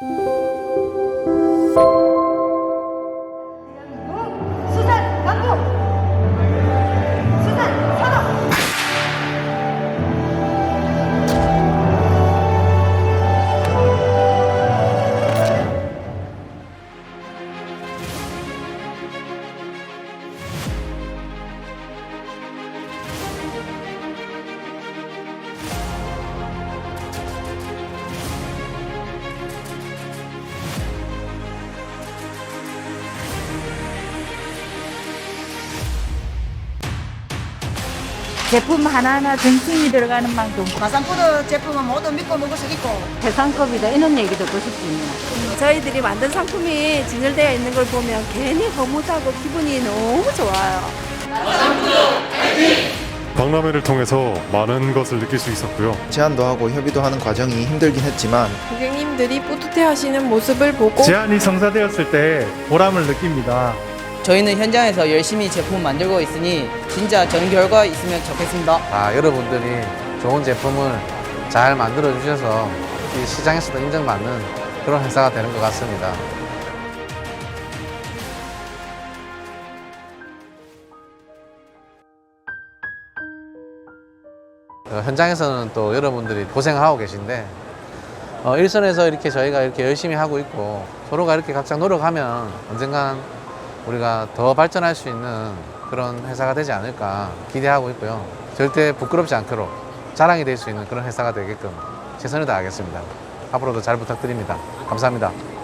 수산 제품 하나하나 정성이 들어가는 만큼 가상푸드 제품은 모두 믿고 먹을 수 있고 대상급이다 이런 얘기 듣고 싶습니다. 저희들이 만든 상품이 진열되어 있는 걸 보면 괜히 허무하고 기분이 너무 좋아요. 박람회를 통해서 많은 것을 느낄 수 있었고요. 제안도 하고 협의도 하는 과정이 힘들긴 했지만 고객님들이 뿌듯해 하시는 모습을 보고 제안이 성사되었을 때 보람을 느낍니다. 저희는 현장에서 열심히 제품 만들고 있으니 진짜 좋은 결과 있으면 좋겠습니다. 아, 여러분들이 좋은 제품을 잘 만들어 주셔서 이 시장에서도 인정받는 그런 회사가 되는 것 같습니다. 어, 현장에서는 또 여러분들이 고생하고 계신데 어, 일선에서 이렇게 저희가 이렇게 열심히 하고 있고 서로가 이렇게 각자 노력하면 언젠간 우리가 더 발전할 수 있는 그런 회사가 되지 않을까 기대하고 있고요. 절대 부끄럽지 않도록 자랑이 될 수 있는 그런 회사가 되게끔 최선을 다하겠습니다. 앞으로도 잘 부탁드립니다. 감사합니다.